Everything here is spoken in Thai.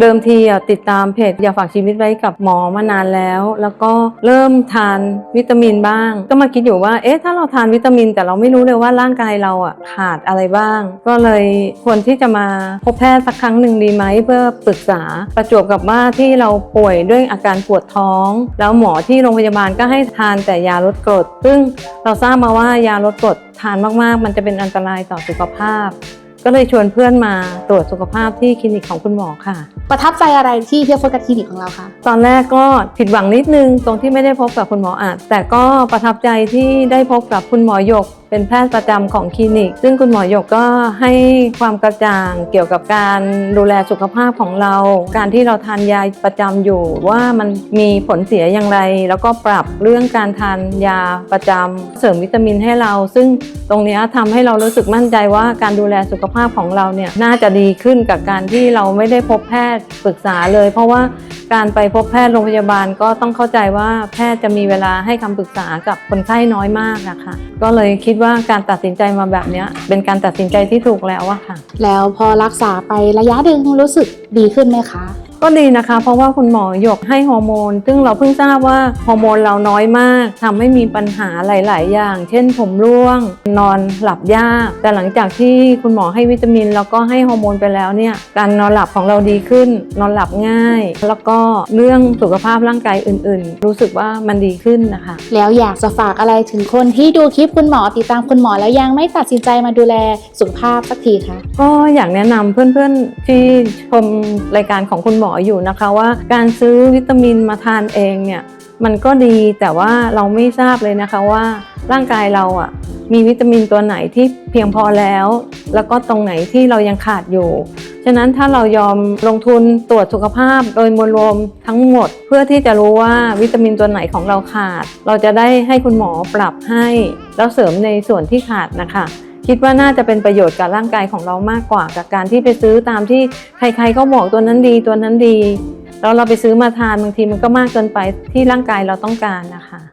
เดิมทีอะติดตามเพจอยากฝากชีวิตไว้กับหมอมานานแล้ว แล้วก็เริ่มทานวิตามินบ้าง ก็มาคิดอยู่ว่าเอ๊ะถ้าเราทานวิตามิน แต่เราไม่รู้เลยว่าร่างกายเราอะขาดอะไรบ้าง ก็เลยควรที่จะมาพบแพทย์สักครั้งหนึ่งดีไหมเพื่อปรึกษาประจวบกับว่าที่เราป่วยด้วยอาการปวดท้อง แล้วหมอที่โรงพยาบาลก็ให้ทานแต่ยาลดกรด ซึ่งเราทราบมาว่ายาลดกรดทานมากๆ มันจะเป็นอันตรายต่อสุขภาพ ก็เลยชวนเพื่อนมาตรวจสุขภาพที่คลินิกของคุณหมอค่ะ ประทับใจอะไรที่เพียวโฟกัสคลินิกของเราคะตอนแรกก็ผิดหวังนิดนึงตรงที่ไม่ได้พบกับคุณหมออาจแต่ก็ประทับใจที่ได้พบกับคุณหมอหยกเป็นแพทย์ประจำของคลินิก ซึ่งคุณหมอหยกก็ให้ความกระจ่างเกี่ยวกับการดูแลสุขภาพของเรา การที่เราทานยาประจำอยู่ว่ามันมีผลเสียอย่างไร แล้วก็ปรับเรื่องการทานยาประจำเสริมวิตามินให้เรา ซึ่งตรงเนี้ยทำให้เรารู้สึกมั่นใจว่าการดูแลสุขภาพของเราเนี่ยน่าจะดีขึ้นกับการที่เราไม่ได้พบแพทย์ปรึกษาเลย เพราะว่าการไปพบแพทย์โรงพยาบาลก็ต้องเข้าใจว่าแพทย์จะมีเวลาให้คำปรึกษากับคนไข้น้อยมากนะคะก็เลยคิดว่าการตัดสินใจมาแบบนี้เป็นการตัดสินใจที่ถูกแล้วอะค่ะ แล้วพอรักษาไประยะหนึ่งรู้สึกดีขึ้นไหมคะ ก็ดีนะคะ เพราะว่าคุณหมอหยกให้ฮอร์โมน ซึ่งเราเพิ่งทราบว่าฮอร์โมนเราน้อยมากทำให้มีปัญหาหลาย ๆ อย่าง เช่นผมร่วง นอนหลับยาก แต่หลังจากที่คุณหมอให้วิตามิน แล้วก็ให้ฮอร์โมนไปแล้วเนี่ย การนอนหลับของเราดีขึ้น นอนหลับง่าย แล้วก็เรื่องสุขภาพร่างกายอื่น ๆ รู้สึกว่ามันดีขึ้นนะคะ แล้วอยากจะฝากอะไรถึงคนที่ดูคลิปคุณหมอติดตามคุณหมอแล้วยังไม่ตัดสินใจมาดูแลสุขภาพสักทีคะก็อยากแนะนำเพื่อน ๆ ที่ชมรายการของคุณหมออยู่นะคะว่า การซื้อวิตามินมาทานเองเนี่ยมันก็ดีแต่ว่าเราไม่ทราบเลยนะคะว่า ร่างกายเราอะมีวิตามินตัวไหนที่เพียงพอแล้ว แล้วก็ตรงไหนที่เรายังขาดอยู่ ฉะนั้นถ้าเรายอมลงทุนตรวจสุขภาพโดยมวลรวมทั้งหมด เพื่อที่จะรู้ว่าวิตามินตัวไหนของเราขาด เราจะได้ให้คุณหมอปรับให้ แล้วเสริมในส่วนที่ขาดนะคะ คิดว่าน่าจะเป็นประโยชน์กับร่างกายของเรามากกว่า กับการที่ไปซื้อตามที่ใครๆก็บอกตัวนั้นดีตัวนั้นดีแล้วเราไปซื้อมาทานบางทีมันก็มากเกินไปที่ร่างกายเราต้องการนะคะ